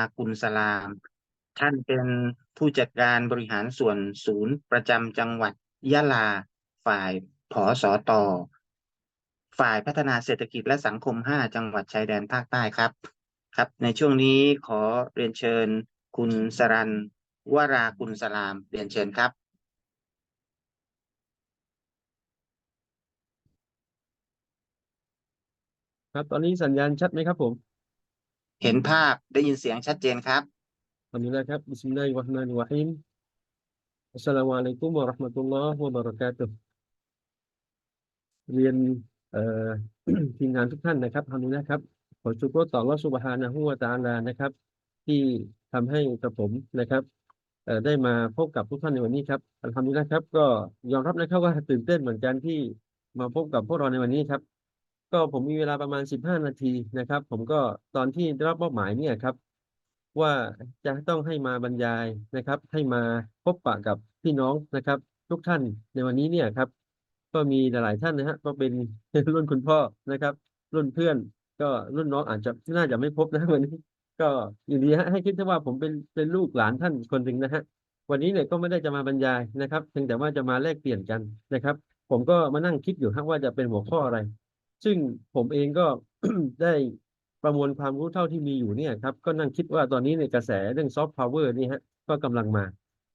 ากุลสลาม ท่านเป็นผู้จัดการบริหารส่วนศูนย์ประจำจังหวัดยะลา ฝ่ายผอสอตอฝ่ายพัฒนาเศรษฐกิจและสังคม 5 จังหวัดชายแดนภาคใต้ครับ ครับ ในช่วงนี้ขอเรียนเชิญ คุณสรันวรากุลสลาม เรียนเชิญครับ ครับ ตอนนี้สัญญาณชัดไหมครับผม เห็นภาพได้ยินเสียงชัดเจนครับทำนี้นะครับบิสมิลลาฮิรเราะห์มานิรเราะฮีมอัสสลามุอะลัยกุมวะเราะห์มะตุลลอฮ์วะบะเราะกาตุฮ์เรียนเอ่อทีมงานทุกท่านนะครับทำนี้นะครับ ขอชุกรต่ออัลลอฮ์ซุบฮานะฮูวะตะอาลานะครับ ที่ทำให้กับผมนะครับเอ่อได้มาพบกับทุกท่านในวันนี้ครับทำนี้นะครับ ก็ยอมรับนะครับว่าตื่นเต้นเหมือนกันที่มาพบกับพวกเราในวันนี้ครับ ก็ผมมีเวลาประมาณ 15 นาทีนะครับ ผมก็ตอนที่ได้รับมอบหมายเนี่ยครับ ว่าจะต้องให้มาบรรยายนะครับ ให้มาพบปะกับพี่น้องนะครับ ทุกท่านในวันนี้เนี่ยครับ ก็มีหลายๆท่านนะฮะก็เป็นรุ่นคุณพ่อนะครับ รุ่นเพื่อน ก็รุ่นน้องอาจจะน่าจะไม่พบนะวันนี้ ก็อยินดีฮะให้คิดว่าผมเป็นเป็นลูกหลานท่านคนหนึ่งนะฮะวันนี้เนี่ยก็ไม่ได้จะมาบรรยายนะครับเพียงแต่ว่าจะมาแลกเปลี่ยนกันนะครับ ผมก็มานั่งคิดอยู่ฮะว่าจะเป็นหัวข้ออะไร ซึ่งผมเองก็ ได้ประมวลความรู้เท่าที่มีอยู่เนี่ยครับ ก็นั่งคิดว่าตอนนี้ในกระแสเรื่องซอฟต์พาวเวอร์นี่ฮะก็กำลังมา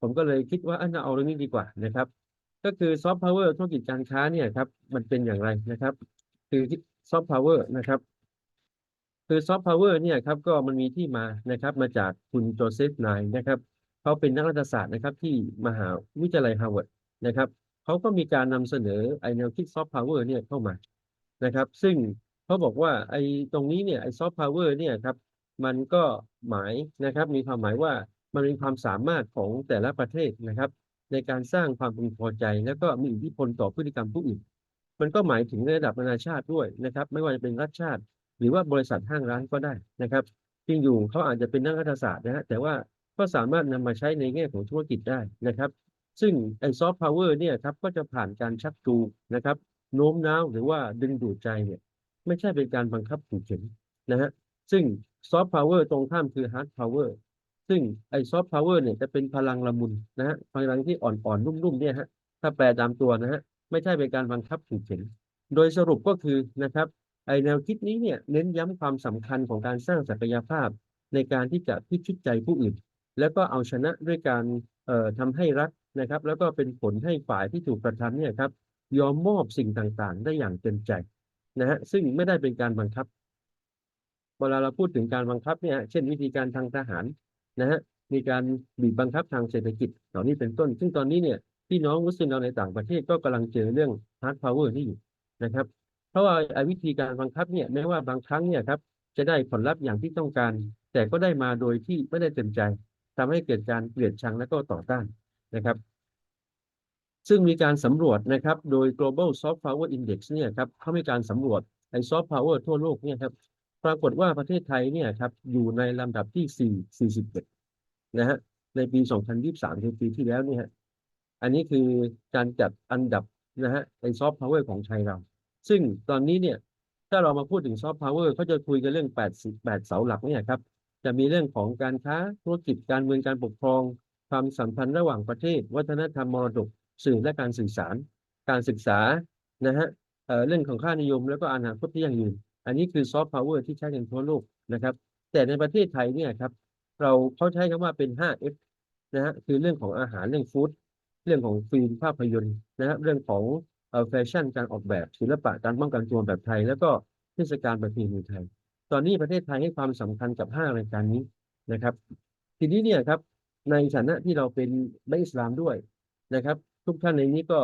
ผมก็เลยคิดว่าเอาเอาเรื่องนี้ดีกว่านะครับ ก็คือซอฟต์พาวเวอร์ธุรกิจการค้าเนี่ยครับ มันเป็นอย่างไรนะครับ คือซอฟต์พาวเวอร์นะครับ คือซอฟต์พาวเวอร์เนี่ยครับ ก็มันมีที่มานะครับ มาจากคุณโจเซฟไนน์นะครับเขาเป็นนักรัฐศาสตร์นะครับ ที่มหาวิทยาลัยฮาร์วาร์ดนะครับเขาก็มีการนำเสนอไอแนวคิดซอฟต์พาวเวอร์เนี่ยเข้ามา นะครับ ซึ่งเขาบอกว่าไอ้ตรงนี้เนี่ยไอ้ซอฟต์พาวเวอร์เนี่ยครับมันก็หมายนะครับมีความหมายว่ามันมีความสามารถของแต่ละประเทศนะครับ ในการสร้างความพึงพอใจ แล้วก็มีอิทธิพลต่อพฤติกรรมผู้อื่น มันก็หมายถึงในระดับนานาชาติด้วยนะครับ ไม่ว่าจะเป็นรัฐชาติ หรือว่าบริษัทห้างร้านก็ได้นะครับจริงอยู่เขาอาจจะเป็นนักรัฐศาสตร์นะฮะแต่ว่าก็สามารถนำมาใช้ในแง่ของธุรกิจได้นะครับ ซึ่งไอ้ซอฟต์พาวเวอร์เนี่ยครับก็จะผ่านการชักจูงนะครับ โน้มน้าวหรือว่าดึงดูดใจเนี่ย ไม่ใช่เป็นการบังคับขู่เข็นนะฮะซึ่งซอฟต์พาวเวอร์ตรงข้ามคือฮาร์ดพาวเวอร์ซึ่งไอ้ซอฟต์พาวเวอร์เนี่ยจะเป็นพลังละมุนนะฮะพลังที่อ่อนๆนุ่มๆเนี่ยฮะถ้าแปลตามตัวนะฮะไม่ใช่เป็นการบังคับขู่เข็น โดยสรุปก็คือนะครับไอแนวคิดนี้เนี่ยเน้นย้ำความสำคัญของการสร้างศักยภาพ ในการที่จะพิชิตใจผู้อื่น แล้วก็เอาชนะด้วยการเอ่อทำให้รักนะครับ แล้วก็เป็นผลให้ฝ่ายที่ถูกกระทำเนี่ยครับ ยอมมอบสิ่งต่างๆ ได้อย่างเต็มใจนะฮะซึ่งไม่ได้เป็นการบังคับ เวลาเราพูดถึงการบังคับเนี่ย เช่นวิธีการทางทหารนะฮะมีการบีบบังคับทางเศรษฐกิจเหล่านี้เป็นต้น ซึ่งตอนนี้เนี่ยพี่น้องมุสลิมเราในต่างประเทศก็กำลังเจอเรื่อง hard power นี่อยู่นะครับ เพราะว่าวิธีการบังคับเนี่ยแม้ว่าบางครั้งเนี่ยครับจะได้ผลลัพธ์อย่างที่ต้องการ แต่ก็ได้มาโดยที่ไม่ได้เต็มใจทำให้เกิดการเกลียดชังและก็ต่อต้านนะครับ ซึ่งมีการสำรวจนะครับโดย global soft power index เนี่ยครับเขามีการสำรวจไอ้ soft power ทั่วโลกเนี่ยครับปรากฏว่าประเทศไทยเนี่ยครับอยู่ในลำดับที่ 4 41 นะฮะในปี 2023คือปีที่แล้วเนี่ยอันนี้คือการจัดอันดับนะฮะไอ้ soft power ของไทยเรา ซึ่งตอนนี้เนี่ยถ้าเรามาพูดถึง soft power เขาจะคุยกันเรื่อง 8 8 เสาหลักเนี่ยครับจะมีเรื่องของการค้าธุรกิจการเมืองการปกครอง ความสัมพันธ์ระหว่างประเทศ วัฒนธรรมมรดก สื่อและการสื่อสาร การศึกษานะฮะเเรื่องของค่านิยมแล้วก็อนาคตที่ยั่งยืน อันนี้คือซอฟต์พาวเวอร์ที่ใช้กันทั่วโลกนะครับ แต่ในประเทศไทยเนี่ยครับเราเขาใช้คำว่าเป็น 5F นะฮะคือเรื่องของอาหารเรื่องฟู้ดเรื่องของฟิล์มภาพยนตร์นะฮะเรื่องของแฟชั่นการออกแบบศิลปะการป้องกันตัวแบบไทย แล้วก็เทศกาลประเพณีไทย ตอนนี้ประเทศไทยให้ความสำคัญกับ 5 รายการนี้นะครับ ทีนี้เนี่ยครับในฐานะที่เราเป็นบัอิสลามด้วยนะครับ ทุกท่านในนี้ก็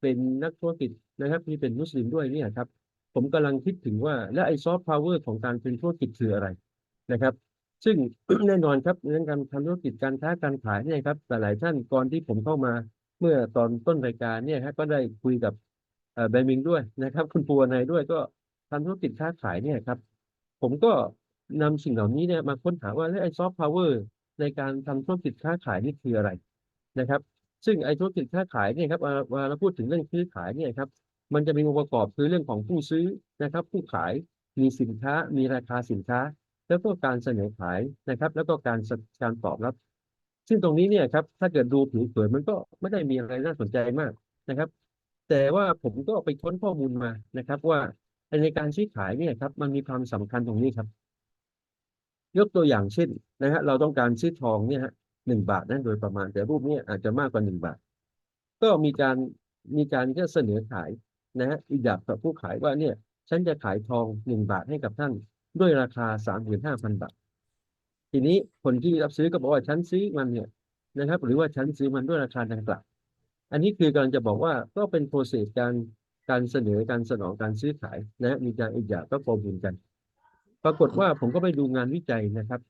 เป็นนักธุรกิจนะครับที่เป็นมุสลิมด้วยเนี่ยครับ ผมกำลังคิดถึงว่าและไอ้ซอฟต์พาวเวอร์ของการเป็นธุรกิจคืออะไรนะครับ ซึ่งแน่นอนครับเรื่องการทำธุรกิจการค้าการขายเนี่ยครับแต่หลายท่านก่อนที่ผมเข้ามาเมื่อตอนต้นรายการเนี่ยครับก็ได้คุยกับเอ่อแบมิงด้วยนะครับ คุณปัวนายด้วยก็ทำธุรกิจค้าขายเนี่ยครับ ผมก็นำสิ่งเหล่านี้เนี่ยมาค้นหาว่าแล้วไอ้ซอฟต์พาวเวอร์ในการทำธุรกิจค้าขายนี่คืออะไรนะครับ ซึ่งไอ้ธุรกิจค้าขายเนี่ยครับเวลาเราพูดถึงเรื่องซื้อขายเนี่ยครับมันจะมีองค์ประกอบคือเรื่องของผู้ซื้อนะครับ ผู้ขายมีสินค้ามีราคาสินค้า แล้วก็การเสนอขายนะครับ แล้วก็การการตอบรับ ซึ่งตรงนี้เนี่ยครับถ้าเกิดดูผิวเผินมันก็ไม่ได้มีอะไรน่าสนใจมากนะครับ แต่ว่าผมก็ไปค้นข้อมูลมานะครับ ว่าในการซื้อขายเนี่ยครับมันมีความสำคัญตรงนี้ครับ ยกตัวอย่างเช่นนะฮะเราต้องการซื้อทองเนี่ยฮะ หนึ่งบาทนั่นโดยประมาณ แต่รูปนี้อาจจะมากกว่าหนึ่งบาท ก็มีการมีการก็เสนอขายนะฮะอีดับกับผู้ขายว่าเนี่ยฉันจะขายทองหนึ่งบาทให้กับท่าน ด้วยราคาสามหมื่นห้าพันบาท ทีนี้คนที่รับซื้อก็บอกว่าฉันซื้อมันเนี่ยนะครับ หรือว่าฉันซื้อมันด้วยราคาดังกล่าวอันนี้คือกำลังจะบอกว่าก็เป็นโปรเซสการการเสนอการสนองการซื้อขายนะฮะมีการอีกอย่างก็ประมูลกัน ปรากฏว่าผมก็ไปดูงานวิจัยนะครับ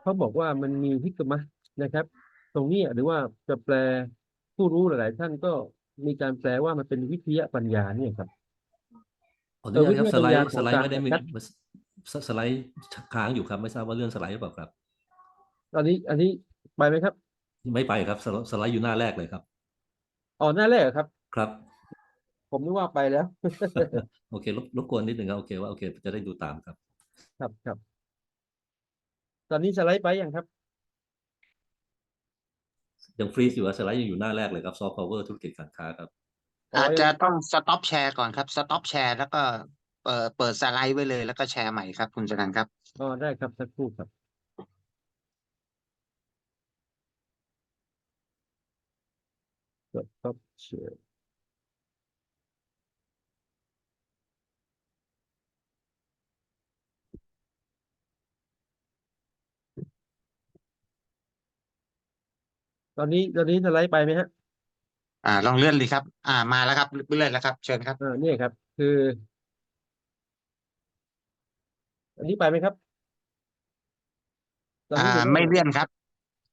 เขาบอกว่ามันมีฮิกมะ นะครับ ตรงนี้หรือว่าจะแปลผู้รู้หลาย ๆ ท่านก็มีการแปลว่ามันเป็นวิทยาปัญญาเนี่ยครับขออนุญาตครับเออสไลวิทยาด์ของสไลด์การไม่ได้มีจัดสสไลด์ค้างอยู่ครับ ไม่ทราบว่าเลื่อนสไลด์หรือเปล่าครับตอนนี้อันนี้ไปไหมครับ ไม่ไปครับสไลด์สไลด์อยู่หน้าแรกเลยครับอ๋อหน้าแรกเหรอครับ ครับ ผมนึกว่าไปแล้ว โอเครบรบกวนนิดหนึ่งครับโอเคว่าโอเค จะได้ดูตามครับ ครับครับ ตอนนี้สไลด์ไปยังครับ ยังฟรีซอยู่อะสไลด์ยังอยู่หน้าแรกเลยครับซอฟต์พาวเวอร์ธุรกิจการค้าครับอ๋ออาจจะต้องสต็อปแชร์ก่อนครับสต็อปแชร์แล้วก็เปิดเปิดสไลด์ไว้เลยแล้วก็แชร์ใหม่ครับ คุณสนันครับ อ๋อได้ครับสักครู่ครับกด stop share ตอนนี้ตอนนี้สไลด์ไปไหมฮะอ่า ลองเลื่อนเลยครับ อ่า มาแล้วครับเลื่อนแล้วครับ เชิญครับ อ่าเนี่ยครับ คือ อันนี้ไปไหมครับตอนอ่า นี้ผมไม่เลื่อนครับ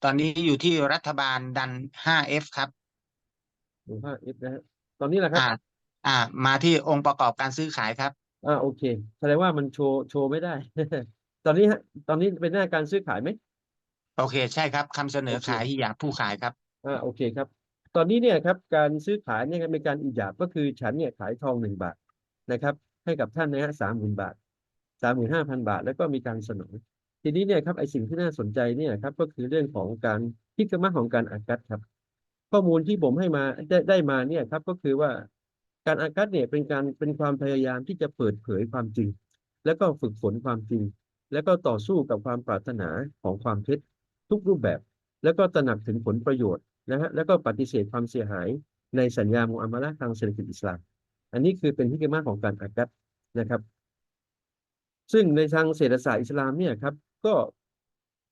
ตอนนี้อยู่ที่รัฐบาลดัน 5F ครับหนึ่งห้า F นะฮะตอนนี้แหละครับ อ่า อ่า มาที่องค์ประกอบการซื้อขายครับ อ่าโอเคแสดงว่ามันโชว์โชว์ไม่ได้ ตอนนี้ฮะ ตอนนี้เป็นหน้าการซื้อขายไหม โอเคใช่ครับคำเสนอโอเคขายที่อยากผู้ขายครับ อ่าโอเคครับ ตอนนี้เนี่ยครับการซื้อขายเนี่ยเป็นการอีหยาบก็คือฉันเนี่ยขายทองหนึ่งบาทนะครับ ให้กับท่านนะฮะสามหมื่นบาทสามหมื่นห้าพันบาท แล้วก็มีการเสนอ ทีนี้เนี่ยครับไอสิ่งที่น่าสนใจเนี่ยครับก็คือเรื่องของการพิกมะของการอากัดครับ ข้อมูลที่ผมให้มาได้ได้มาเนี่ยครับก็คือว่าการอากัดเนี่ยเป็นการเป็นความพยายามที่จะเปิดเผยความจริง แล้วก็ฝึกฝนความจริง แล้วก็ต่อสู้กับความปรารถนาของความเท็จ ทุกรูปแบบ แล้วก็ตระหนักถึงผลประโยชน์นะฮะแล้วก็ปฏิเสธความเสียหายในสัญญามุอามาละทางเศรษฐกิจอิสลาม อันนี้คือเป็นฮิกมาของการอากัดนะครับ ซึ่งในทางเศรษฐศาสตร์อิสลามเนี่ยครับ ก็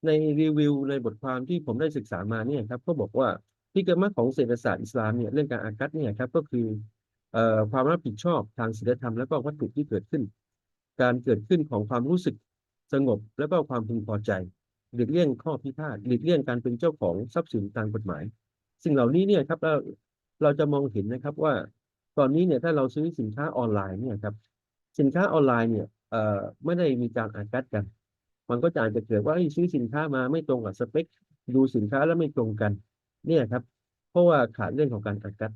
ในรีวิวในบทความที่ผมได้ศึกษามาเนี่ยครับ ก็บอกว่าฮิกมาของเศรษฐศาสตร์อิสลามเนี่ยเรื่องการอากัดเนี่ยครับก็คือความรับผิดชอบทางศีลธรรมแล้วก็วัตถุที่เกิดขึ้น การเกิดขึ้นของความรู้สึกสงบแล้วก็ความพึงพอใจ หลีกเลี่ยงข้อพิพาทหลีกเลี่ยงการเป็นเจ้าของทรัพย์สินตามกฎหมาย สิ่งเหล่านี้เนี่ยครับเราเราจะมองเห็นนะครับว่า ตอนนี้เนี่ยถ้าเราซื้อสินค้าออนไลน์เนี่ยครับสินค้าออนไลน์เนี่ยเอ่อไม่ได้มีการอากัดกัน มันก็จะอาจจะเกิดว่าเอ้ยซื้อสินค้ามาไม่ตรงกับสเปค ดูสินค้าแล้วไม่ตรงกัน เนี่ยครับ เพราะว่าขาดเรื่องของการอากัด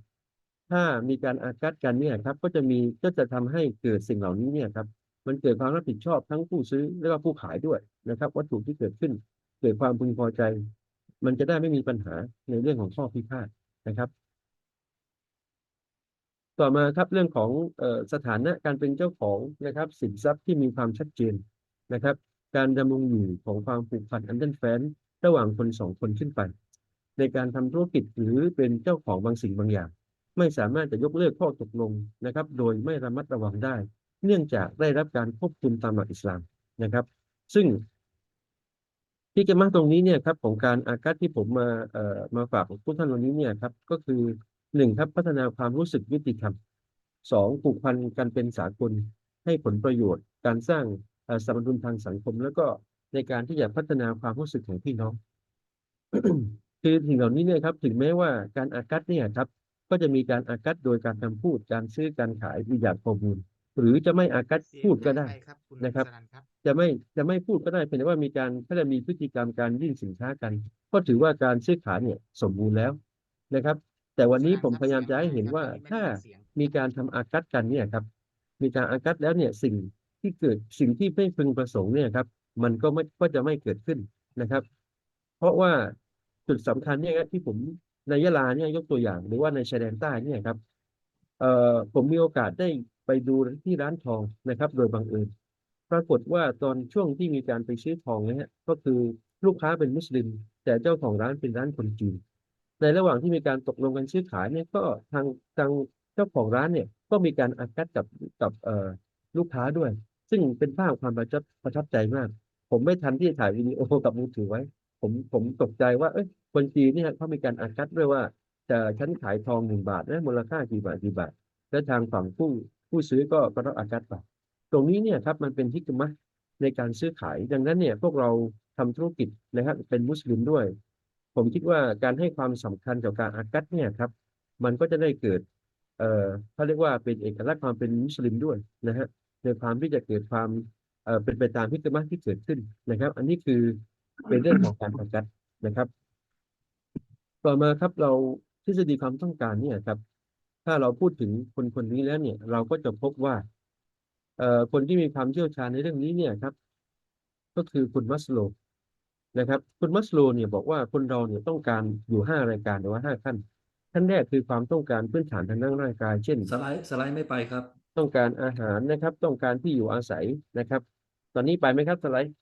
ถ้ามีการอากัดกันเนี่ยครับ ก็จะมีก็จะทำให้เกิดสิ่งเหล่านี้เนี่ยครับ มันเกิดความรับผิดชอบทั้งผู้ซื้อและก็ผู้ขายด้วยนะครับ วัตถุที่เกิดขึ้น เกิดความพึงพอใจ มันจะได้ไม่มีปัญหาในเรื่องของข้อพิพาทนะครับ ต่อมาครับเรื่องของออสถานะการเป็นเจ้าของนะครับสินทรัพย์ที่มีความชัดเจนนะครับ การดำรงอยู่ของความผูกพันอันแน่นแฟ้นระหว่างคนสองคนขึ้นไป ในการทำธุรกิจหรือเป็นเจ้าของบางสิ่งบางอย่าง ไม่สามารถจะยกเลิกข้อตกลงนะครับ โดยไม่ระมัดระวังได้ เนื่องจากได้รับการควบคุมตามหลักอิสลามนะครับ ซึ่งที่เกมาตรงนี้เนี่ยครับของการอากัดที่ผมมาเอ่อมาฝากผู้ท่านวันนี้เนี่ยครับ ก็คือหนึ่งครับพัฒนาความรู้สึกยุติธรรมสองผูกพันกันเป็นสากลให้ผลประโยชน์ การสร้างสมดุลทางสังคม แล้วก็ในการที่จะพัฒนาความรู้สึกของพี่น้อง คือสิ่งเหล่านี้เนี่ยครับ ถึงแม้ว่าการอากัดเนี่ยครับ ก็จะมีการอากัดโดยการทำพูดการซื้อการขายวิญญาณข้อมูล หรือจะไม่อากัดพูดก็ได้นะครับ จะไม่จะไม่พูดก็ได้เพียงแต่ว่ามีการถ้าจะมีพฤติกรรมการยื่นสินค้ากัน ก็ถือว่าการซื้อขายเนี่ยสมบูรณ์แล้วนะครับ แต่วันนี้ผมพยายามจะให้เห็นว่าถ้ามีการทำอากัดกันเนี่ยครับ มีการอากัดแล้วเนี่ยสิ่งที่เกิดสิ่งที่ไม่พึงประสงค์เนี่ยครับ มันก็ไม่ก็จะไม่เกิดขึ้นนะครับ เพราะว่าจุดสำคัญเนี่ยครับที่ผมในยะลาเนี่ยยกตัวอย่างหรือว่าในชายแดนใต้เนี่ยครับเอ่อผมมีโอกาสได้ ไปดูที่ร้านทองนะครับ โดยบังเอิญปรากฏว่าตอนช่วงที่มีการไปซื้อทองเนี่ยฮะก็คือลูกค้าเป็นมุสลิม แต่เจ้าของร้านเป็นร้านคนจีนในระหว่างที่มีการตกลงกันซื้อขายเนี่ยก็ทางทางเจ้าของร้านเนี่ยก็มีการอากัดกับกับเอ่อลูกค้าด้วย ซึ่งเป็นภาพความประทับประทับใจมาก ผมไม่ทันที่จะถ่ายวิดีโอกับมือถือไว้ ผมผมตกใจว่าเอ้ยคนจีนเนี่ยเขามีการอากัดด้วยว่าจะฉันขายทองหนึ่งบาทนะมูลค่ากี่บาทกี่บาท และทางฝั่งผู้ ผู้ซื้อก็ก็ต้องอากัดไปตรงนี้เนี่ยครับมันเป็นฮิกมะในการซื้อขาย ดังนั้นเนี่ยพวกเราทำธุรกิจนะครับเป็นมุสลิมด้วย ผมคิดว่าการให้ความสำคัญกับการอากัดเนี่ยครับ มันก็จะได้เกิดเอ่อเขาเรียกว่าเป็นเอกลักษณ์ความเป็นมุสลิมด้วยนะฮะในความที่จะเกิดความเอ่อเป็นไปตามพิกมะที่เกิดขึ้นนะครับ อันนี้คือเป็นเรื่องของการอากัดนะครับ ต่อมาครับเราทฤษฎีความต้องการเนี่ยครับ ถ้าเราพูดถึงคนคนนี้แล้วเนี่ย เราก็จะพบว่า เอ่อคนที่มีความเชี่ยวชาญในเรื่องนี้เนี่ยครับ ก็คือคุณมัสโลว์นะครับ คุณมัสโลว์เนี่ยบอกว่าคนเราเนี่ยต้องการอยู่ห้ารายการหรือว่าห้าขั้นขั้นแรกคือความต้องการพื้นฐานทางด้านร่างกาย เช่น สไลด์สไลด์ไม่ไปครับ ต้องการอาหารนะครับ ต้องการที่อยู่อาศัยนะครับ ตอนนี้ไปไหมครับสไลด์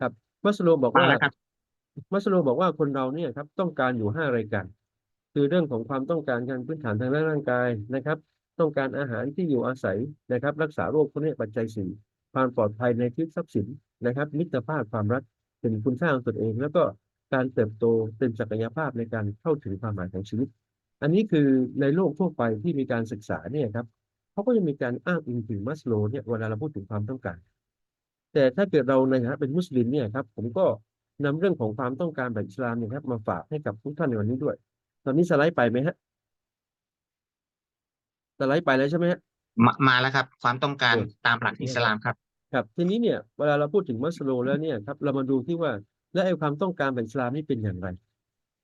ครับมัสโลว์บอกมาว่าแล้วครับ มัสโลว์บอกว่าคนเราเนี่ยครับ ต้องการอยู่ห้ารายการ คือเรื่องของความต้องการการพื้นฐานทางด้านร่างกายนะครับ ต้องการอาหารที่อยู่อาศัยนะครับ รักษาโรคพวกนี้ปัจจัยสี่ความปลอดภัยในชีวิตทรัพย์สินนะครับ มิตรภาพความรักเป็นคุณค่าของตนเอง แล้วก็การเติบโตเป็นศักยภาพในการเข้าถึงความหมายของชีวิต อันนี้คือในโลกทั่วไปที่มีการศึกษาเนี่ยครับเขาก็จะมีการอ้างอิงถึงมัสโลเนี่ยเวลาเราพูดถึงความต้องการ แต่ถ้าเกิดเราในฐานะเป็นมุสลิมเนี่ยครับผมก็นำเรื่องของความต้องการแบบอิสลามเนี่ยครับมาฝากให้กับทุกท่านในวันนี้ด้วย อนนี้สไลด์ไปไหมฮะ สไลด์ไปแล้วใช่ไหมฮะ มามาแล้วครับ ความต้องการโอ้ตามหลักอิสลามครับ ครับทีนี้เนี่ยเวลาเราพูดถึงมัสโลว์แล้วเนี่ยครับเรามาดูที่ว่าและไอ้ความต้องการแบบอิสลามนี่เป็นอย่างไร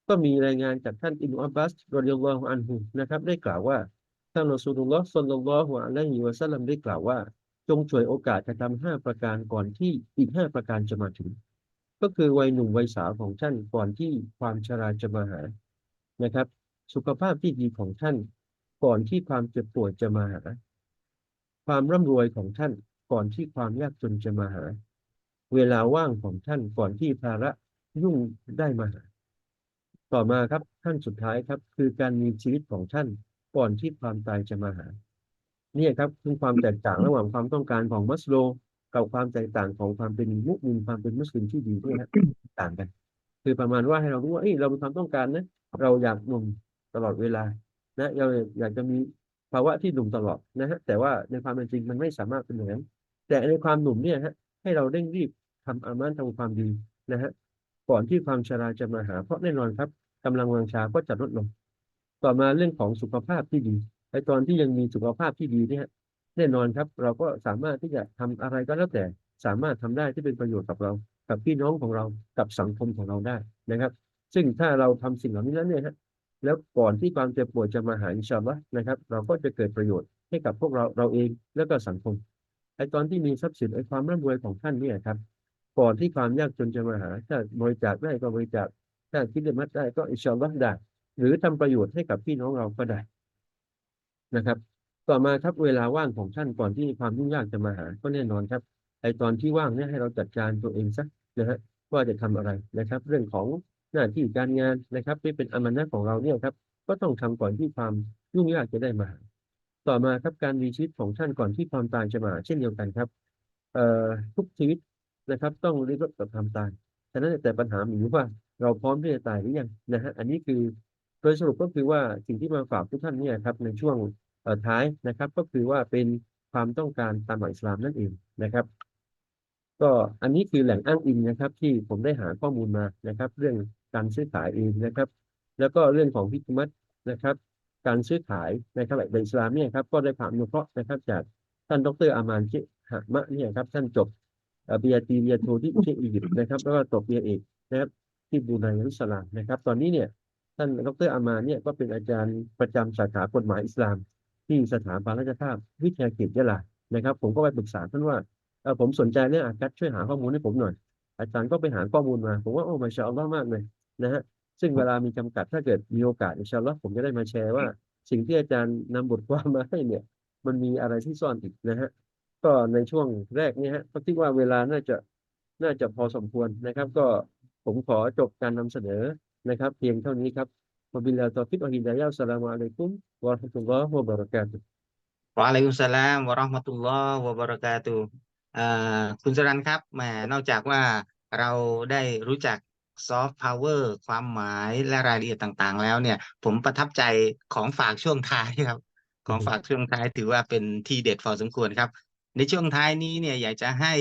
ก็มีรายงานจากท่านอิบนุอับบาสรอฎิยัลลอฮุอันฮุนะครับ ได้กล่าวว่าท่านรอซูลุลลอฮ์ศ็อลลัลลอฮุอะลัยฮิวะซัลลัมได้กล่าวว่า จงฉวยโอกาสกระทำห้าประการก่อนที่อีกห้าประการจะมาถึง ก็คือวัยหนุ่มวัยสาวของท่านก่อนที่ความชราจะมาหา นะครับ สุขภาพที่ดีของท่าน ก่อนที่ความเจ็บป่วยจะมาหา ความร่ำรวยของท่านก่อนที่ความยากจนจะมาหา เวลาว่างของท่านก่อนที่ภาระยุ่งได้มาหา ต่อมาครับท่านสุดท้ายครับ คือการมีชีวิตของท่านก่อนที่ความตายจะมาหาเนี่ยครับคือความแตกต่างระหว่างความต้องการของมัสโลกับความแตกต่างของความเป็นมุสลิมความเป็นมุสลิมที่ดีด้วยนะต่างกัน คือประมาณว่าให้เรารู้ว่าเอ้ยเรามีความต้องการนะ เราอยากหนุ่มตลอดเวลานะเราอยากจะมีภาวะที่หนุ่มตลอดนะฮะแต่ว่าในความเป็นจริงมันไม่สามารถเป็นอย่างนั้นแต่ในความหนุ่มเนี่ยฮะให้เราเร่งรีบทำอามันทำความดีนะฮะก่อนที่ความชราจะมาหา เพราะแน่นอนครับกำลังวังชาก็จะลดลง ต่อมาเรื่องของสุขภาพที่ดีไอตอนที่ยังมีสุขภาพที่ดีเนี่ยแน่นอนครับ เราก็สามารถที่จะทำอะไรก็แล้วแต่สามารถทำได้ที่เป็นประโยชน์กับเรา กับพี่น้องของเรากับสังคมของเราได้นะครับ ซึ่งถ้าเราทำสิ่งเหล่านี้แล้วเนี่ยฮะแล้วก่อนที่ความเจ็บป่วยจะมาหาอินชาอัลลอฮ์นะครับ เราก็จะเกิดประโยชน์ให้กับพวกเราเราเองแล้วก็สังคมไอ้ตอนที่มีทรัพย์สินไอ้ความร่ำรวยของท่านเนี่ยครับ ก่อนที่ความยากจนจะมาหา ถ้าบริจาคได้ก็บริจาคถ้าคิดเดมัดได้ก็อินชาอัลลอฮ์ได้ หรือทำประโยชน์ให้กับพี่น้องเราก็ได้นะครับ ต่อมาครับเวลาว่างของท่านก่อนที่ความยุ่งยากจะมาหา ก็แน่นอนครับ ไอ้ตอนที่ว่างเนี่ยให้เราจัดการตัวเองซะนะฮะว่าจะทำอะไรนะครับ เรื่องของ หน้าที่การงานนะครับที่เป็นอามานะของเราเนี่ยครับ ก็ต้องทำก่อนที่ความยุ่งยากจะได้มา ต่อมาครับการมีชีวิตของท่านก่อนที่ความตายจะมา เช่นเดียวกันครับเอ่อทุกชีวิตนะครับ ต้องริบรบกับความตายฉะนั้นแต่ปัญหาอยู่ว่าเราพร้อมที่จะตายหรือยังนะฮะอันนี้คือโดยสรุปก็คือว่าสิ่งที่มาฝากทุกท่านเนี่ยครับในช่วงเอ่อท้ายนะครับ ก็คือว่าเป็นความต้องการตามหลักอิสลามนั่นเองนะครับ ก็อันนี้คือแหล่งอ้างอิงนะครับ ที่ผมได้หาข้อมูลมานะครับ เรื่อง การซื้อขายเองนะครับ แล้วก็เรื่องของพิกมัตนะครับ การซื้อขายนะครับแบบอิสลามเนี่ยครับก็ได้ผ่านอนุเคราะห์นะครับ จากท่านดรอามานเจหะมะเนี่ยครับท่านจบเอ่อปริญญาตรีปริญญาโทที่ประเทศอียิปต์นะครับแล้วก็จบปริญญาเอกนะครับที่บูไนอัลสลามนะครับ ตอนนี้เนี่ยท่านดรอามานเนี่ยก็เป็นอาจารย์ประจำสาขากฎหมายอิสลาม ที่สถาบันราชภาพวิทยาเขตยะลานะครับ ผมก็ไปปรึกษาท่านว่าเออผมสนใจเรื่องอากัดช่วยหาข้อมูลให้ผมหน่อย อาจารย์ก็ไปหาข้อมูลมา ผมว่าโอ้มาชาอัลลอฮ์มากเลย นะฮะซึ่งเวลามีจำกัดถ้าเกิดมีโอกาสอินชาอัลลอฮ์ผมจะได้มาแชร์ว่า สิ่งที่อาจารย์นำบทความมาให้เนี่ย มันมีอะไรที่ซ่อนอีกนะฮะก็ในช่วงแรกเนี่ยฮะก็คิดว่าเวลาน่าจะน่าจะพอสมควรนะครับ ก็ผมขอจบการนำเสนอนะครับ เพียงเท่านี้ครับวบิลลาตอฟิกวะฮิดายะฮ์อัสลามอะลัยกุมวะราะห์มะตุลลอฮ์วะบะเราะกาตุวะอะลัยกุมสลามวะราะห์มะตุลลอฮ์วะบะเราะกาตุคุณสรันครับแหมนอกจากว่าเราได้รู้จัก ซอฟต์พาวเวอร์ความหมายและรายละเอียดต่างๆ แล้วเนี่ย ผมประทับใจของฝากช่วงท้ายครับ ของฝากช่วงท้ายถือว่าเป็นทีเด็ดพอสมควรครับ ในช่วงท้ายนี้เนี่ยอยากจะให้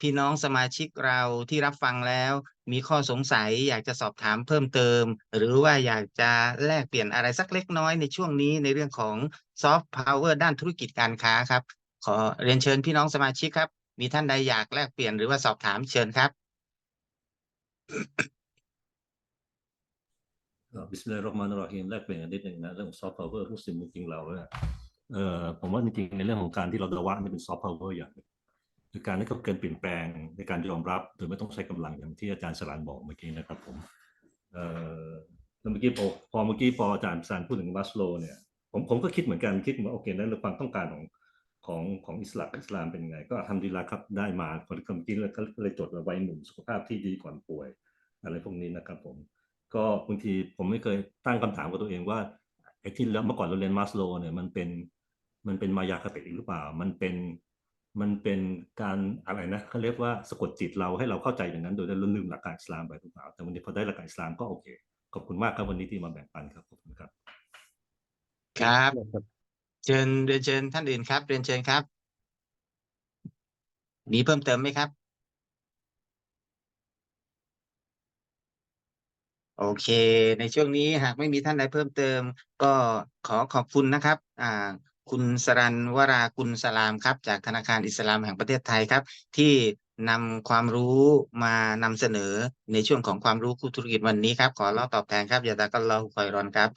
พี่น้องสมาชิกเราที่รับฟังแล้ว มีข้อสงสัยอยากจะสอบถามเพิ่มเติม หรือว่าอยากจะแลกเปลี่ยนอะไรสักเล็กน้อยในช่วงนี้ในเรื่องของซอฟต์พาวเวอร์ด้านธุรกิจการค้าครับ ขอเรียนเชิญพี่น้องสมาชิกครับ มีท่านใดอยากแลกเปลี่ยนหรือว่าสอบถามเชิญครับ บิสมิลลาฮิรเราะห์มานิรเราะฮีมแลกเปลี่ยนกันนิดนึงนะเรื่องซอฟต์พาวเวอร์มุสลิมจริงๆเราเนี่ยเอ่อผมว่าจริงๆในเรื่องของการที่เราดะวะนี่เป็นซอฟต์พาวเวอร์อย่างคือการที่เขาเกินเปลี่ยนแปลงในการยอมรับโดยไม่ต้องใช้กำลังอย่างที่อาจารย์สลานบอกเมื่อกี้นะครับผมเอ่อแล้วเมื่อกี้พอพอเมื่อกี้พออาจารย์สลานพูดถึงมัสโลเนี่ยผมผมก็คิดเหมือนกันคิดว่าโอเคนั้นความต้องการของของของอิสลามอิสลามเป็นยังไง ก็ทำดีละครับได้มาคนเมื่อกี้เลยก็เลยจดไว้หนุ่มสุขภาพที่ดีก่อนป่วย อะไรพวกนี้นะครับผม ก็บางทีผมไม่เคยตั้งคำถามกับตัวเองว่าไอ้ที่แล้วเมื่อก่อนเราเรียนมาสโลเนี่ยมันเป็นมันเป็นมายาคติหรือเปล่า มันเป็นมันเป็นการอะไรนะเขาเรียกว่าสะกดจิตเราให้เราเข้าใจอย่างนั้น โดยเราลืมหลักการอิสลามไปหรือเปล่าแต่วันนี้พอได้หลักการอิสลามก็โอเคขอบคุณมากครับวันนี้ที่มาแบ่งปันครับขอบคุณครับ ครับนะครับเชิญเรียนเชิญท่านอื่นครับ เรียนเชิญครับมีเพิ่มเติมไหมครับ โอเค ในช่วงนี้หากไม่มีท่านใดเพิ่มเติม ก็ขอขอบคุณนะครับอ่าคุณสรันวราคุณสลามครับ จากธนาคารอิสลามแห่งประเทศไทยครับ ที่นำความรู้มานำเสนอในช่วงของความรู้คู่ธุรกิจวันนี้ครับ ขอเล่าตอบแทนครับยาตากัลลอฮุคอยรอนครับ